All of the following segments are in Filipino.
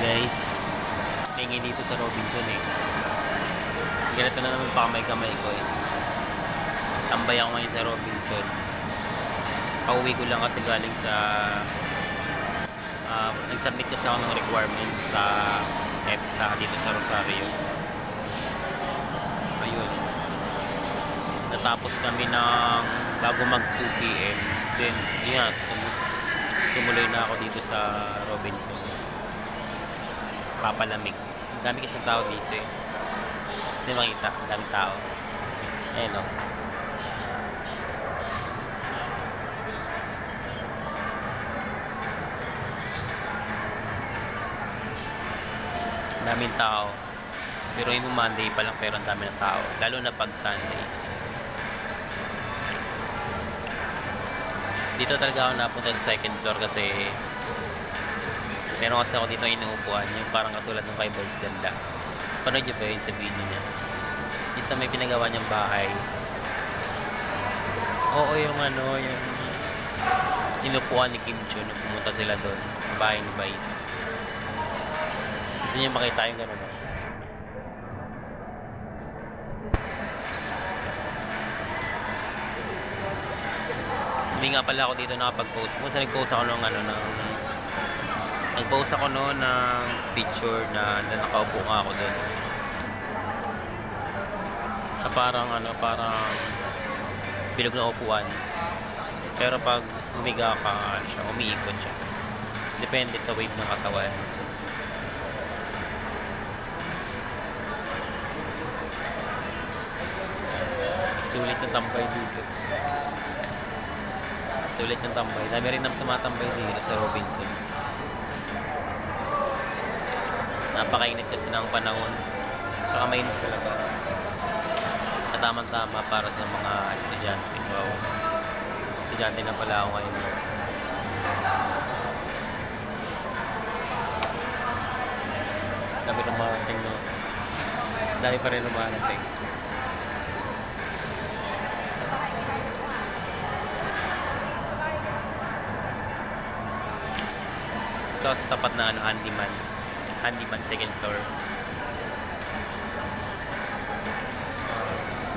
guys. Lingi dito sa Robinson eh. Ganito na naman pa kamay-kamay ko eh. Tambay ako ngayon sa Robinson. Pauwi ko lang kasi galing sa... Uh, nag-submit kasi ako ng requirements sa EPSA dito sa Rosario. Ayun. Natapos kami ng bago mag 2 p.m. Then, yun tum- tumuloy na ako dito sa Robinson papalamig. Ang dami kasing tao dito eh. Kasi makita, ang dami tao. Ayan o. Ang daming tao. Pero yung Monday pa lang pero ang dami ng tao. Lalo na pag Sunday. Dito talaga ako napunta sa second floor kasi Meron kasi ako dito inuupuan, yung parang katulad ng kay Boys Ganda. Panood niyo ba yun sa video niya? Isa may pinagawa niyang bahay. Oo, yung ano, yung inupuan ni Kim Chun nung pumunta sila doon sa bahay ni Vice. Gusto niyo makita yung gano'n, no? Hindi nga pala ako dito nakapag-post. Kasi nag-post ako ng ano, ng nag-post ako noon ng picture na, na nakaupo nga ako doon. Sa parang ano, parang bilog na upuan. Pero pag humiga ka, ano siya, umiikot siya. Depende sa wave ng katawan. Sulit yung tambay dito. Sulit yung tambay. Dami rin ang tumatambay dito sa Robinson. Napakainit kasi ng panahon. Saka mainit sa labas. Katamang-tama para sa mga estudyante. Wow. Estudyante na pala ako ngayon. Dami lumarating no? Dami pa rin lumarating ito sa tapat na ano, handyman handyman second floor.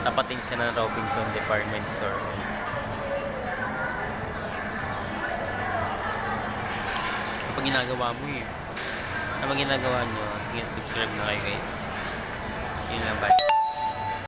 Tapat din siya ng Robinson Department Store. Kapag ginagawa mo eh. Kapag ginagawa nyo, sige subscribe na kayo guys. Yun lang, bye.